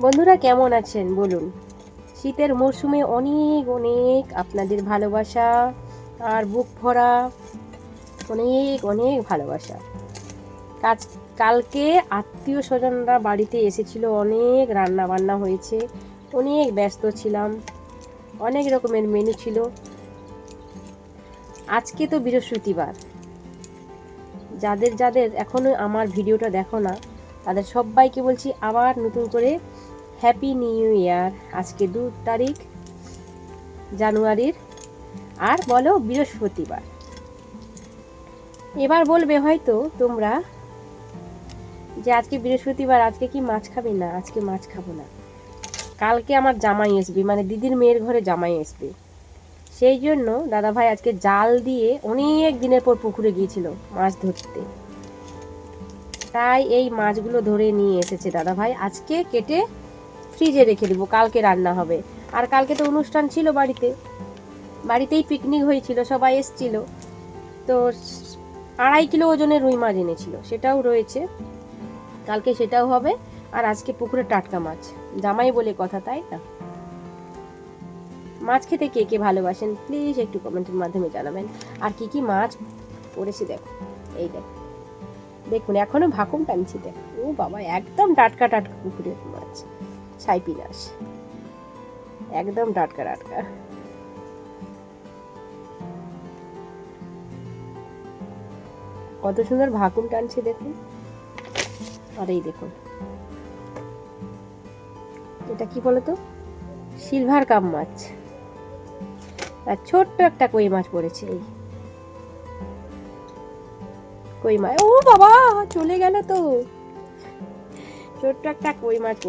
বন্ধুরা, কেমন আছেন? বলুন। শীতের মরশুমে অনেক অনেক আপনাদের ভালোবাসা আর বুক ভরা, অনেক অনেক ভালোবাসা। কাজ, কালকে আত্মীয় স্বজনরা বাড়িতে এসেছিল, অনেক রান্না বান্না হয়েছে, অনেক ব্যস্ত ছিলাম, অনেক রকমের মেনু ছিল। আজকে তো বৃহস্পতিবার। যাদের যাদের এখনও আমার ভিডিওটা দেখো না তাদের সবাইকে বলছি আবার নতুন করে হ্যাপি নিউ ইয়ার আজকে দু তারিখ, জানুয়ারির, আর বলো বৃহস্পতিবার। এবার বলবে হয়তো তোমরা যে আজকে বৃহস্পতিবার, আজকে কি মাছ খাবে? না, আজকে মাছ খাব না। কালকে আমার জামাই আসবে মানে দিদির মেয়ের ঘরে জামাই আসবে। সেই জন্য দাদা ভাই আজকে জাল দিয়ে অনেক দিনের পর পুকুরে গিয়েছিল মাছ ধরতে। তাই এই মাছগুলো ধরে নিয়ে এসেছে দাদা ভাই আজকে কেটে ফ্রিজে রেখে দেবো, কালকে রান্না হবে। আর কালকে তো অনুষ্ঠান ছিল বাড়িতে। বাড়িতেই পিকনিক হয়েছিল, সবাই এসছিল। তো আড়াই কিলো ওজনের রুই মাছ এনেছিল, সেটাও রয়েছে। কালকে সেটাও হবে। আর আজকে পুকুরে টাটকা মাছ। জামাই বলে কথা, তাই না? মাছ খেতে কে কে ভালোবাসেন? প্লিজ একটু কমেন্টের মাধ্যমে জানাবেন। আর কি কি মাছ পড়েছি দেখো। এই দেখো। দেখুন, এখনও ভাকুম টানছি ও বাবা, একদম টাটকা টাটকা পুকুরের মাছ। ছাইপিনাস একদম টাটকা টাটকা। কত সুন্দর ভাকুম টানছে দেখুন। আর এই দেখুন। এটা কি বলতো? সিলভার কাপ মাছ। আর ছোট্ট একটা কই মাছ পড়েছে এই। কই মাছ ও বাবা, চলে গেল তো। ছোট্ট একটা কই মাছ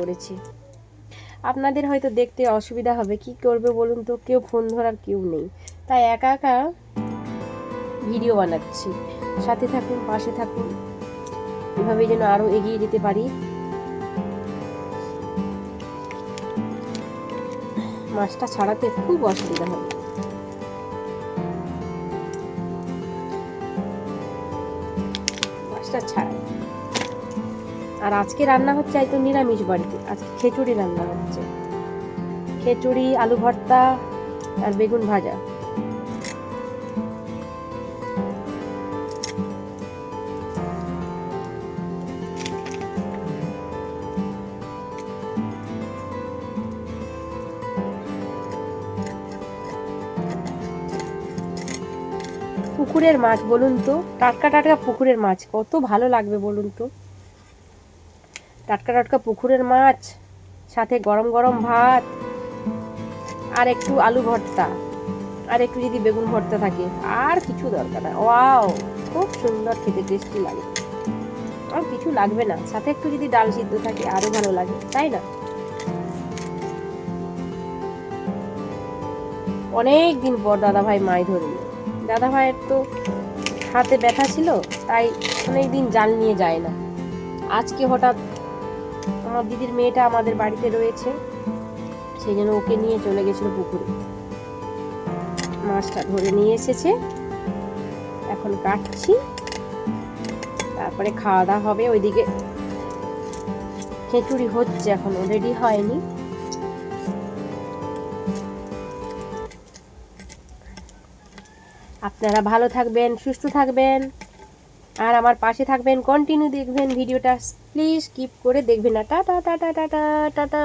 আপনাদের হয়তো দেখতে অসুবিধা হবে, কি করবে বলুন তো? কেউ ফোন ধরার কেউ নেই। তাই একা একা ভিডিও বানাচ্ছি। সাথে থাকুন, পাশে থাকুন। এভাবে যেন আরও এগিয়ে যেতে পারি। মাছটা ছাড়াতে খুব অসুবিধা হবে। মাছটা ছাড়াই। আর আজকে রান্না হচ্ছে একদম নিরামিষ বাড়িতে। আজকে খিচুড়ি রান্না হচ্ছে। খিচুড়ি, আলু ভর্তা আর বেগুন ভাজা। পুকুরের মাছ বলুন তো? টাটকা টাটকা পুকুরের মাছ, কত ভালো লাগবে বলুন তো? টাটকা টাটকা পুকুরের মাছ, সাথে গরম গরম ভাত, আর একটু আলু ভর্তা, আর একটু যদি বেগুন ভর্তা থাকে, আর কিছু দরকার না ওয়াও, খুব সুন্দর খেতে টেস্টি লাগে। আর কিছু লাগবে না, সাথে একটু যদি ডাল সিদ্ধ থাকে, আরও ভালো লাগে, তাই না? অনেক দিন পর দাদা ভাই মাছ ধরলো। দাদা ভাইয়ের তো হাতে ব্যথা ছিল, তাই অনেক দিন জাল নিয়ে যায় না। আজকে হঠাৎ আমার দিদির মেয়েটা আমাদের বাড়িতে রয়েছে, সেই জন্য ওকে নিয়ে চলে গেছিল পুকুরে। মাছটা ধরে নিয়ে এসেছে, এখন কাটছি, তারপরে খাওয়া দাওয়া হবে, ওইদিকে খিচুড়ি হচ্ছে এখনও রেডি হয়নি। আপনারা ভালো থাকবেন, সুস্থ থাকবেন। আর আমার পাশে থাকবেন কন্টিনিউ দেখবেন ভিডিওটা। প্লিজ স্কিপ করে দেখবেন না। Tata tata tata tata